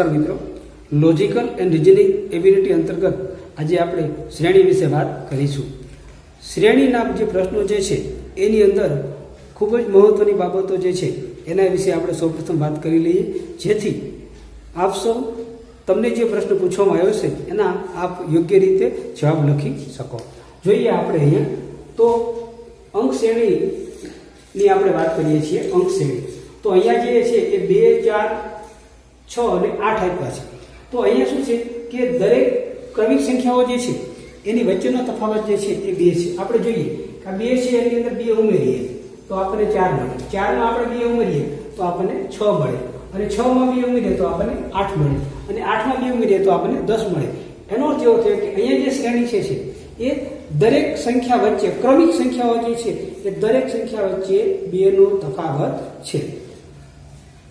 નમસ્કાર મિત્રો. Logical and reasoning ability અંતર્ગત આજે આપણે શ્રેણી વિશે વાત કરીશું. શ્રેણીના જે પ્રશ્નો જે છે, એની અંદર ખૂબ જ મહત્વની બાબતો જે છે, એના વિશે આપણે સૌપ્રથમ વાત કરી લઈએ. જેથી આપ સૌ તમને જે પ્રશ્ન પૂછવામાં આવ્યો છે, એના આપ યોગ્ય રીતે જવાબ લખી શકો. જોઈએ આપણે અહીંયા. તો અંક શ્રેણીની આપણે વાત કરીએ છીએ અંક શ્રેણી. તો અહીંયા જે છે એ બે, ચાર છ અને આઠ આપ્યા છે. તો અહીંયા શું છે કે દરેક ક્રમિક સંખ્યાઓ જે છે, એની વચ્ચેનો તફાવત જે છે એ બે છે. આપણે જોઈએ કે આ બે છે, એની અંદર બે ઉમેરીએ. તો આપણને ચાર મળે. ચારમાં આપણે બે ઉમેરીએ, તો આપણને છ મળે. અને છ માં બે ઉમેરીએ, તો આપણને આઠ મળે. અને આઠમાં બે ઉમેરીએ, તો આપણને દસ મળે. એનો અર્થ એવો થયો કે અહીંયા જે શ્રેણી છે છે, એ દરેક સંખ્યા વચ્ચે, ક્રમિક સંખ્યાઓ જે છે, એ દરેક સંખ્યા વચ્ચે બેનો તફાવત છે.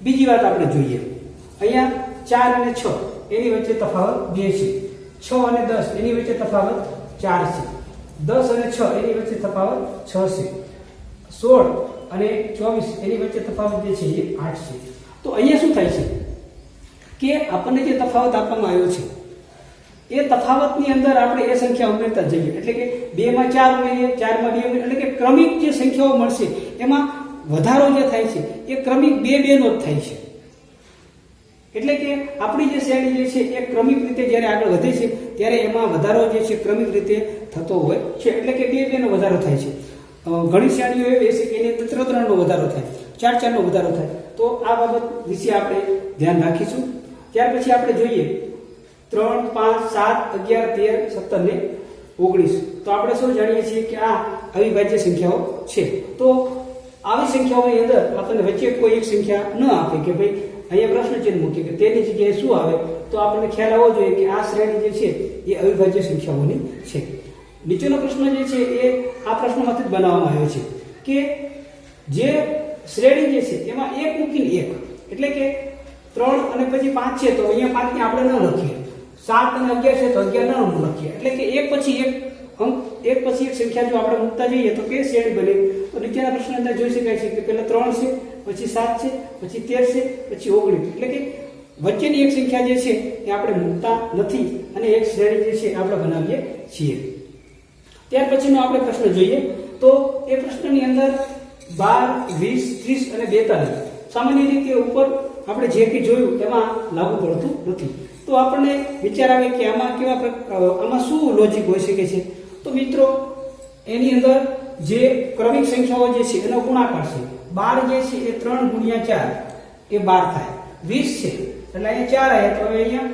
બીજી વાત આપણે જોઈએ. અહીંયા ચાર અને છ, એની વચ્ચે તફાવત બે છે. છ અને દસ, એની વચ્ચે તફાવત ચાર છે. દસ અને છ, એની વચ્ચે તફાવત છ છે. સોળ અને ચોવીસ, એની વચ્ચે તફાવત જે છે, એ આઠ છે. તો અહીંયા શું થાય છે? કે આપણને જે તફાવત આપવામાં આવ્યો છે, એ તફાવતની અંદર આપણે એ સંખ્યા ઉમેરતા જઈએ. એટલે કે બેમાં ચાર ઉમેરીએ ચારમાં બે ઉમેરીએ, એટલે કે ક્રમિક જે સંખ્યાઓ મળશે, એમાં વધારો જે થાય છે, એ ક્રમિક બે બેનો જ થાય છે. એટલે કે આપણી જે શ્રેણી જે છે, એ ક્રમિક રીતે જ્યારે આગળ વધે છે, ત્યારે એમાં વધારો જે છે, ક્રમિક રીતે થતો હોય છે. એટલે કે બે બેનો વધારો થાય છે. ઘણી શ્રેણીઓ એવી છે કે એની અંદર ત્રણ ત્રણનો વધારો થાય, ચાર ચારનો વધારો થાય. તો આ બાબત વિશે આપણે ધ્યાન રાખીશું. ત્યાર પછી આપણે જોઈએ. ત્રણ, પાંચ, સાત, અગિયાર, તેર, સત્તર ને ઓગણીસ. તો આપણે શું જાણીએ છીએ કે આ અવિભાજ્ય સંખ્યાઓ છે. તો આવી સંખ્યાઓની અંદર આપણને વચ્ચે કોઈ એક સંખ્યા ન આપે કે ભાઈ અહીંયા પ્રશ્ન ચિહ્ન મૂકીએ કે તેની જગ્યાએ શું આવે? તો આપણને ખ્યાલ આવવો જોઈએ કે આ શ્રેણી જે છે, એ અવિભાજ્ય સંખ્યાઓની છે. નીચેનો પ્રશ્ન જે છે, એ આ પ્રશ્નમાંથી જ બનાવવામાં આવ્યો છે કે જે શ્રેણી જે છે, એમાં એક મૂકીને એક. એટલે કે ત્રણ અને પછી પાંચ છે, તો અહીંયા પાંચને આપણે ન લખીએ. સાત અને અગિયાર છે, તો અગિયાર ન લખીએ. એટલે કે એક પછી એક. અંક એક પછી એક સંખ્યા જો આપણે મૂકતા જઈએ, તો કે શ્રેણી બને. તો નીચેના પ્રશ્ન અંદર જોઈ શકાય છે કે પહેલા ત્રણ છે પછી સાત છે, પછી તેર છે, પછી ઓગણીસ. એટલે કે વચ્ચેની એક સંખ્યા જે છે એ આપણે મૂકતા નથી અને એક શ્રેણી જે છે આપણે બનાવીએ છીએ. ત્યાર પછીનો આપણે પ્રશ્ન જોઈએ. તો એ પ્રશ્નની અંદર બાર, વીસ, ત્રીસ અને બેતાલીસ. સામાન્ય રીતે ઉપર આપણે જે કંઈ જોયું એમાં લાગુ પડતું નથી. તો આપણને વિચાર આવે કે આમાં કેવા આમાં શું લોજિક હોઈ શકે છે? તો મિત્રો, એની અંદર જે ક્રમિક સંખ્યાઓ જે છે એનો ગુણાકાર છે. બાર જે છે એ ત્રણ ગુણ્યા ચાર, એ બાર થાય. વીસ છે, એટલે અહીંયા ચાર આવ્યા તો હવે અહીંયા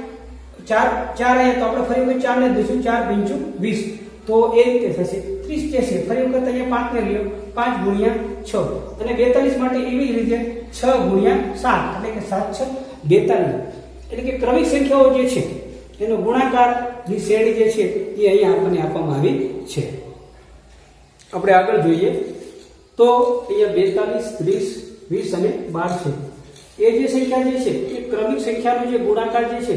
ચાર ચાર આવ્યા તો આપણે ફરી વખત ચાર ને દઈશું, ચાર પંચું વીસ. તો એ રીતે થશે, ત્રીસ જે છે, ફરી વખત અહીંયા પાંચ ને લ્યો, પાંચ ગુણ્યા છ. અને બેતાલીસ માટે એવી જ રીતે છ ગુણ્યા સાત, એટલે કે સાત, છ, બેતાલીસ. એટલે કે ક્રમિક સંખ્યાઓ જે છે, એનો ગુણાકારની શ્રેણી જે છે, એ અહીંયા આપણને આપવામાં આવી છે. આપણે આગળ જોઈએ. તો અહીંયા બેતાલીસ, ત્રીસ, વીસ અને બાર છે. એ જે સંખ્યા જે છે, એ ક્રમિક સંખ્યાનો જે ગુણાકાર જે છે,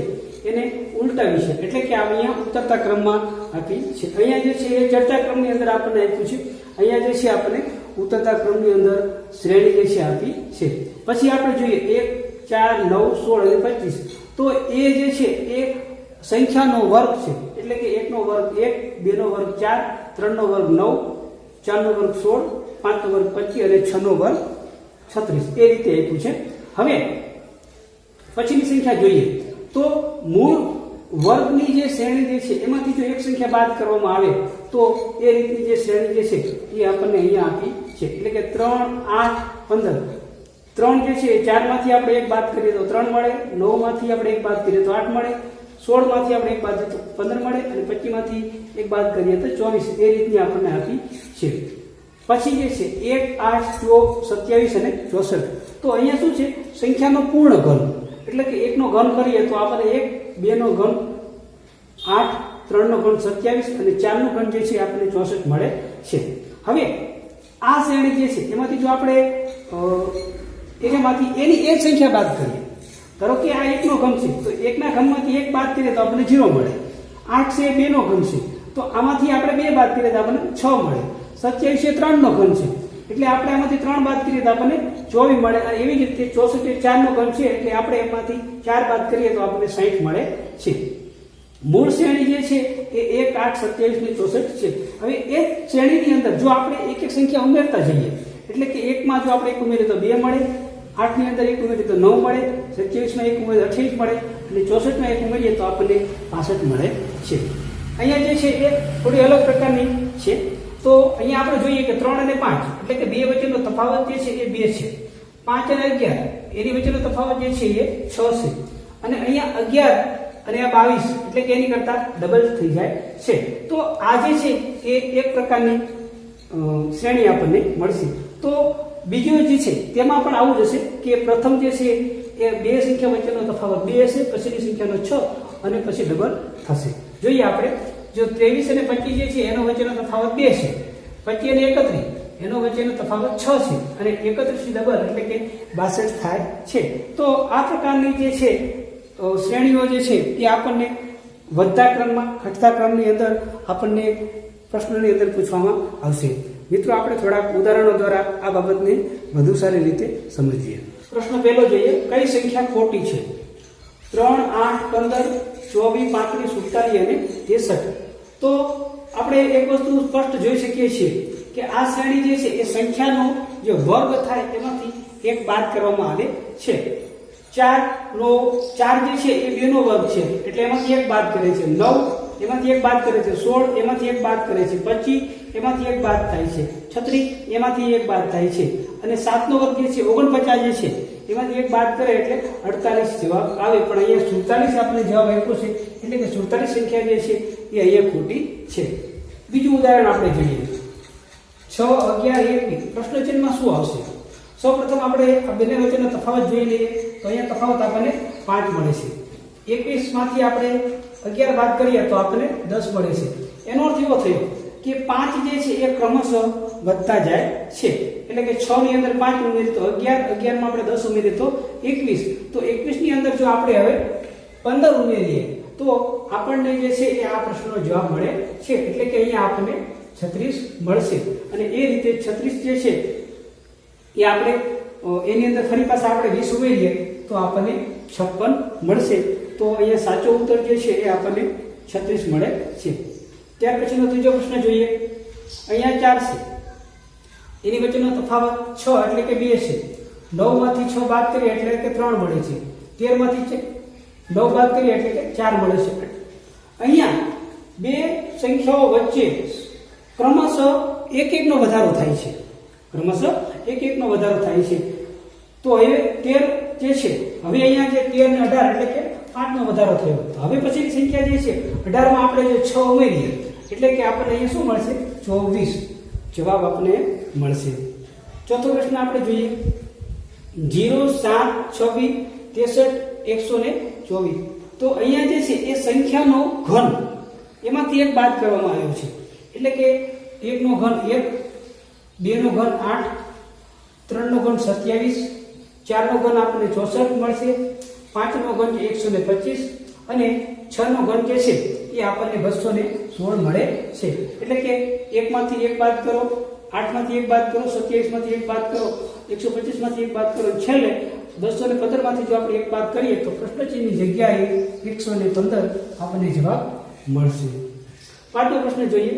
એને ઉલટાવી છે. એટલે કે અહીંયા ઉતરતા ક્રમમાં આપી છે. અહીંયા જે છે, એ ચડતા ક્રમની અંદર આપણને આપ્યું છે. અહીંયા જે છે, આપણને ઉતરતા ક્રમની અંદર શ્રેણી જે છે આપી છે. પછી આપણે જોઈએ, એક, ચાર, નવ, સોળ અને પચીસ. તો એ જે છે, એ સંખ્યાનો વર્ગ છે. એટલે કે એકનો વર્ગ એક, બેનો વર્ગ ચાર, ત્રણનો વર્ગ નવ, ચારનો વર્ગ સોળ પાંચનો વર્ગ પચીસ અને છનો વર્ગ છત્રીસ. એ રીતે આપ્યું છે. હવે પછીની સંખ્યા જોઈએ. તો મૂળ વર્ગની જે શ્રેણી જે છે, એમાંથી જો એક સંખ્યા બાદ કરવામાં આવે, તો એ રીતની જે શ્રેણી જે છે, એ આપણને અહીંયા આપી છે. એટલે કે ત્રણ, આઠ, પંદર. ત્રણ જે છે ચારમાંથી આપણે એક બાદ કરીએ તો ત્રણ મળે, નવમાંથી આપણે એક બાદ કરીએ તો આઠ મળે, સોળમાંથી આપણે એક બાદ પંદર મળે, અને પચીસમાંથી એક બાદ કરીએ તો ચોવીસ. એ રીતની આપણને આપી છે. પછી જે છે એક આઠ ચો સત્યાવીસ અને ચોસઠ. તો અહીંયા શું છે? સંખ્યાનો પૂર્ણ ઘન. એટલે કે એકનો ઘન કરીએ તો આપણે એક બેનો ઘન આઠ ત્રણનો ઘન સત્યાવીસ અને ચારનો ઘન જે છે આપણને ચોસઠ મળે છે. હવે આ શ્રેણી જે છે એમાંથી જો આપણે અ, એનામાંથી એની એક સંખ્યા બાદ કરીએ. ધારો કે આ એકનો ઘન છે તો એકના ઘનમાંથી એક બાદ કરીએ તો આપણને ઝીરો મળે. આઠ છે બેનો ઘન છે તો આમાંથી આપણે બે બાદ કરીએ તો આપણને છ મળે. સત્યાવીસ ત્રણનો ઘન છે. એટલે આપણે આમાંથી ત્રણ બાદ કરીએ તો આપણને ચોવીસ મળે. અને એવી જ રીતે ચોસઠ એ ચારનો ઘન છે, એટલે આપણે એમાંથી ચાર બાદ કરીએ તો આપણને સાહીઠ મળે છે. મૂળ શ્રેણી જે છે, એ એક, આઠ, સત્યાવીસ ને ચોસઠ છે. હવે એ શ્રેણીની અંદર જો આપણે એક એક સંખ્યા ઉમેરતા જઈએ, એટલે કે એકમાં જો આપણે એક ઉમેરીએ તો બે મળે, આઠની અંદર એક ઉમેરીએ તો નવ મળે, સત્યાવીસમાં એક ઉમેરીએ અઠ્યાવીસ મળે, અને ચોસઠમાં એક ઉમેરીએ તો આપણને પાસઠ મળે છે. અહીંયા જે છે, એ થોડી અલગ પ્રકારની છે. તો અહીંયા આપણે જોઈએ કે ત્રણ અને પાંચ, એટલે કે બે વચ્ચેનો તફાવત જે છે એ બે છે. પાંચ અને અગિયાર, એની વચ્ચેનો તફાવત જે છે એ છ છે. અને અહીંયા અગિયાર અને આ બાવીસ, એટલે કે એની કરતા ડબલ થઈ જાય છે. તો આ જે છે એ એક પ્રકારની શ્રેણી આપણને મળશે. તો બીજું જે છે તેમાં પણ આવું જ હશે કે પ્રથમ જે છે એ બે સંખ્યા વચ્ચેનો તફાવત બે હશે, પછીની સંખ્યાનો છ અને પછી ડબલ થશે. જોઈએ આપણે જો ત્રેવીસ અને પચીસ જે છે, એનો વચ્ચેનો તફાવત બે છે. પચીસ અને એકત્રીસ, એનો વચ્ચેનો તફાવત છ છે અને એકત્રીસ ડબલ એટલે કે બાસઠ થાય છે. તો આ પ્રકારની જે છે શ્રેણીઓ જે છે, એ આપણને વધતા ક્રમમાં, ઘટતા ક્રમની અંદર આપણને પ્રશ્નની અંદર પૂછવામાં આવશે. મિત્રો, આપણે થોડાક ઉદાહરણો દ્વારા આ બાબતને વધુ સારી રીતે સમજીએ. પ્રશ્ન પહેલો જોઈએ, કઈ સંખ્યા ખોટી છે? ત્રણ, આઠ, પંદર, ચોવીસ, પાંત્રીસ, સુડતાલીસ અને ત્રેસઠ. તો આપણે એક વસ્તુ સ્પષ્ટ જોઈ શકીએ છીએ કે આ શ્રેણી જે છે, એ સંખ્યાનો જે વર્ગ થાય એમાંથી એક બાદ કરવામાં આવે છે. ચાર નો, ચાર જે છે, એ બે નો વર્ગ છે. એટલે એમાંથી એક બાદ કરે છે. નવ, એમાંથી એક બાદ કરે છે. સોળ, એમાંથી એક બાદ કરે છે. પચીસ, એમાંથી એક બાદ થાય છે. છત્રીસ, એમાંથી એક બાદ થાય છે. અને સાતનો વર્ગ જે છે, ઓગણપચાસ જે છે એમાંથી એક બાદ કરે એટલે અડતાલીસ જવાબ આવે. પણ અહીંયા સુડતાલીસ આપણે જવાબ આપ્યો છે, એટલે કે સુડતાલીસ સંખ્યા જે છે, એ અહીંયા ખોટી છે. બીજું ઉદાહરણ આપણે જોઈએ. છ, અગિયાર એકવીસ પ્રશ્ન ચિહ્નમાં શું આવશે? સૌપ્રથમ આપણે આ બંને વચ્ચેનો તફાવત જોઈ લઈએ, તો અહીંયા તફાવત આપણને પાંચ મળે છે. એકવીસમાંથી આપણે અગિયાર બાદ કરીએ તો આપણને દસ મળે છે. એનો અર્થ એવો થયો કે પાંચ જે છે, એ ક્રમશઃ વધતા જાય છે. એટલે કે 6 ની અંદર પાંચ ઉમેરી તો અગિયાર, અગિયારમાં આપણે દસ ઉમેરી તો એકવીસ. તો એકવીસની અંદર જો આપણે હવે પંદર ઉમેરીએ, તો આપણને જે છે એ આ પ્રશ્નનો જવાબ મળે છે. એટલે કે અહીંયા આપણને છત્રીસ મળશે. અને એ રીતે છત્રીસ જે છે એ આપણે એની અંદર ફરી પાછા આપણે વીસ ઉમેરીએ, તો આપણને છપ્પન મળશે. તો અહીંયા સાચો ઉત્તર જે છે એ આપણને છત્રીસ મળે છે. ત્યાર પછીનો ત્રીજો પ્રશ્ન જોઈએ. અહીંયા ચાર છે. એની વચ્ચેનો તફાવત છ એટલે કે બે છે. નવમાંથી છ બાદ કરીએ એટલે કે ત્રણ મળે છે. તેરમાંથી નવ બાદ કરીએ એટલે કે ચાર મળે છે. અહીંયા બે સંખ્યાઓ વચ્ચે ક્રમશઃ એક એકનો વધારો થાય છે. ક્રમશઃ એક એકનો વધારો થાય છે. તો હવે તેર જે છે, હવે અહીંયા જે તેર ને અઢાર એટલે કે પાંચનો વધારો થયો. હવે પછીની સંખ્યા જે છે, અઢારમાં આપણે જે છ ઉમેરીએ, એટલે કે આપણને અહીંયા શું મળશે? ચોવીસ. જવાબ આપણને મળશે. ચોથો પ્રશ્ન આપણે જોઈએ. જીરો, સાત, છવ્વીસ, ત્રેસઠ, એકસો ને ચોવીસ. તો અહીંયા જે છે એ સંખ્યાનો ઘન. એમાંથી એક બાદ કરવામાં આવ્યો છે. એટલે કે એકનો ઘન એક, બેનો ઘન આઠ, ત્રણનો ઘન સત્યાવીસ, ચારનો ઘન આપણને ચોસઠ મળશે, પાંચનો ઘન એકસો ને પચીસ અને છનો ઘન જે છે એ આપણને બસો ને સોળ મળે છે. એટલે કે એકમાંથી એક બાદ કરો. આઠમાંથી એક બાદ કરો, સત્યાવીસમાંથી એક બાદ કરો, એકસો પચીસમાંથી એક બાદ કરો. છેલ્લે બસો ને પંદરમાંથી જો આપણે એક બાદ કરીએ તો પ્રશ્નચિહ્નની જગ્યાએ એકસો ને પંદર આપણને જવાબ મળશે. પાંચમો પ્રશ્ન જોઈએ.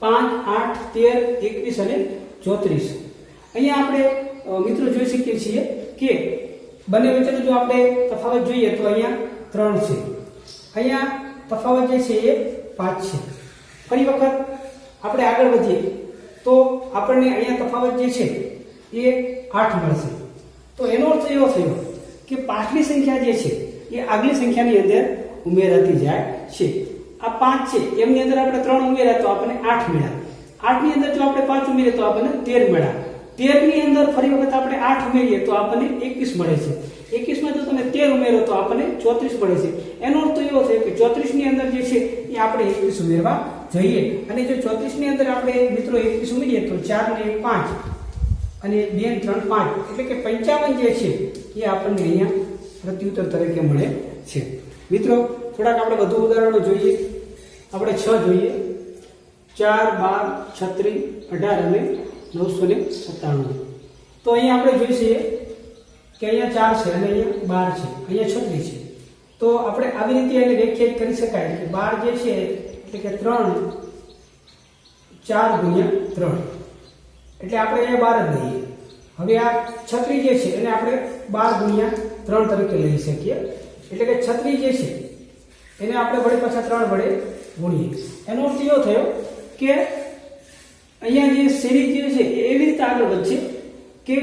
પાંચ, આઠ, તેર, એકવીસ અને ચોત્રીસ. અહીંયા આપણે મિત્રો જોઈ શકીએ છીએ કે બંને વચ્ચેનો જો આપણે તફાવત જોઈએ તો અહીંયા ત્રણ છે. અહીંયા તફાવત જે છે એ પાંચ છે. ફરી વખત આપણે આગળ વધીએ. તો આપણને અહીંયા તફાવત જે છે, એ આઠ મળશે. તો એનો અર્થ એવો થયો કે પાછલી સંખ્યા જે છે, એ આગલી સંખ્યાની અંદર ઉમેરાતી જાય છે. આ પાંચ છે, એમની અંદર આપણે ત્રણ ઉમેર્યા તો આપણને આઠ મળ્યા. આઠની અંદર જો આપણે પાંચ ઉમેરીએ તો આપણને તેર મળ્યા. તેરની અંદર ફરી વખત આપણે આઠ ઉમેરીએ તો આપણને એકવીસ મળે છે. એકવીસમાં જો તમે તેર ઉમેરો તો આપણને ચોત્રીસ મળે છે. એનો અર્થ એવો થયો કે ચોત્રીસની અંદર જે છે, એ આપણે એકવીસ ઉમેરવા જોઈએ. અને જો ચોત્રીસની અંદર આપણે મિત્રો એકવીસ ઉમેરીએ? તો ચાર ને પાંચ અને બે ત્રણ પાંચ. એટલે કે પંચાવન જે છે, એ આપણને અહીંયા પ્રત્યુત્તર તરીકે મળે છે. મિત્રો, થોડાક આપણે વધુ ઉદાહરણો જોઈએ. આપણે છ જોઈએ. ચાર, બાર, છત્રીસ, અઢાર અને નવસો ને સત્તાણું. તો અહીંયા આપણે જોઈશે કે અહીંયા ચાર છે અને અહીંયા બાર છે. અહીંયા છત્રીસ છે. તો આપણે આવી રીતે એને વ્યાખ્યાયિત કરી શકાય. કે બાર જે છે એટલે કે ત્રણ, ચાર ગુણ્યા ત્રણ. એટલે આપણે અહીંયા બાર જ લઈએ. હવે આ છત્રી જે છે એને આપણે બાર ગુણ્યા ત્રણ તરીકે લઈ શકીએ. એટલે કે છત્રી જે છે, એને આપણે વડે પાછા ત્રણ વડે ગુણીએ. એનો અર્થ એવો થયો કે અહીંયા જે સિરીઝ જે છે એવી રીતે આગળ વધશે કે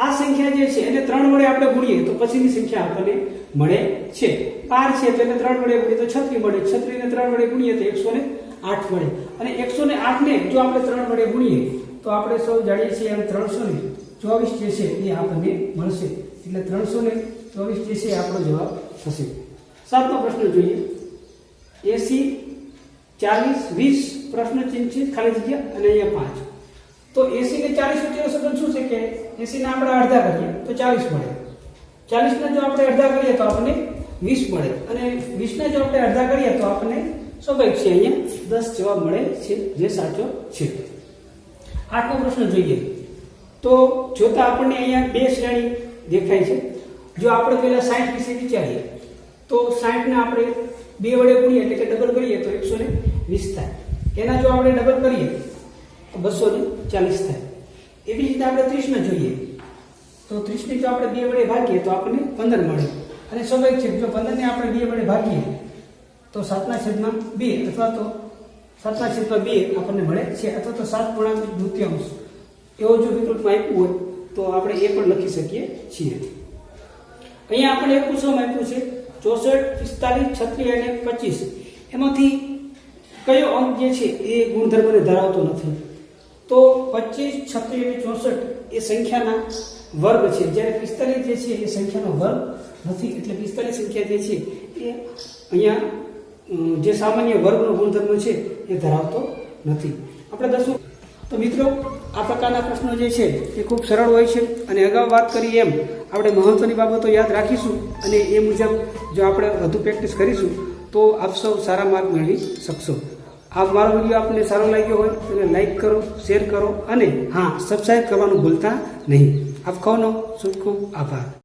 આ સંખ્યા જે છે એને ત્રણ વડે આપણે ગુણીએ, તો પછીની સંખ્યા આપણને મળે છે. પાર છે તો એને ત્રણ વડે ગુણીએ, તો છત્રી મળે. છત્રીને ત્રણ વડે ગુણીએ, તો એકસો ને આઠ મળે. અને એકસો ને આઠને જો આપણે ત્રણ વડે ગુણીએ, તો આપણે સૌ જાણીએ છીએ એમ ત્રણસો ને ચોવીસ જે છે, એ આપણને મળશે. એટલે ત્રણસો ને ચોવીસ જે છે આપણો જવાબ થશે. સાતમો પ્રશ્ન જોઈએ. એસી, ચાલીસ, વીસ પ્રશ્ન ચિહ્ન છે ખાલી જગ્યા અને અહીંયા પાંચ. તો એસી ને ચાલીસ વચ્ચેનો સંબંધ શું છે કે એસી ને આપણે અડધા કરીએ, તો ચાલીસ મળે. ચાલીસ ને જો આપણે અડધા કરીએ તો આપણને વીસ મળે. અને વીસ ને જો આપણે અડધા કરીએ તો આપણને સ્વાભાવિક છે અહીંયા? દસ જવાબ મળે છે, જે સાચો છે. આઠમો પ્રશ્ન જોઈએ. તો જોતા આપણને અહીંયા બે શ્રેણી દેખાય છે. જો આપણે પહેલા સાઠ વિશે વિચારીએ, તો સાઠને આપણે બે વડે ગુણીએ એટલે કે ડબલ કરીએ તો એકસો ને વીસ થાય. એના જો આપણે ડબલ કરીએ બસો ને ચાલીસ થાય. એવી રીતે આપણે ત્રીસને જોઈએ. તો ત્રીસને જો આપણે બે વડે ભાગીએ, તો આપણને પંદર મળે. અને સ્વાભાવિક છે જો પંદરને આપણે બે વડે ભાગીએ, તો સાતના છેદમાં બે અથવા તો સાતના છેદમાં બે આપણને મળે છે, અથવા તો સાત પૂર્ણાંક દૃત્યાંશ એવો જો વિકલ્પમાં આપ્યું હોય, તો આપણે એ પણ લખી શકીએ છીએ. અહીંયા આપણે એક પૂછવામાં આપ્યું છે, ચોસઠ, પિસ્તાલીસ, છત્રીસ અને પચીસ. એમાંથી કયો અંક જે છે, એ ગુણધર્મને ધરાવતો નથી. તો પચીસ, છત્રીસ અને ચોસઠ એ સંખ્યાના વર્ગ છે. જ્યારે પિસ્તાલીસ જે છે એ સંખ્યાનો વર્ગ નથી, એટલે પિસ્તાલીસ સંખ્યા જે છે એ અહીંયા જે સામાન્ય વર્ગનો ગુણધર્મ છે એ ધરાવતો નથી. આપણે દસું તો મિત્રો, આ પ્રકારના પ્રશ્નો જે છે એ ખૂબ સરળ હોય છે અને અગાઉ વાત કરી એમ આપણે મહત્વની બાબતો યાદ રાખીશું અને એ મુજબ જો આપણે વધુ પ્રેક્ટિસ કરીશું તો આપ સૌ સારા માર્ક મેળવી શકશો. આ મારો વીડિયો આપને સારો લાગ્યો હોય તો એને લાઈક કરો શેર કરો અને હા સબસ્ક્રાઈબ કરવાનું ભૂલતા નહીં. આપ ખોનો ખૂબ ખૂબ આભાર.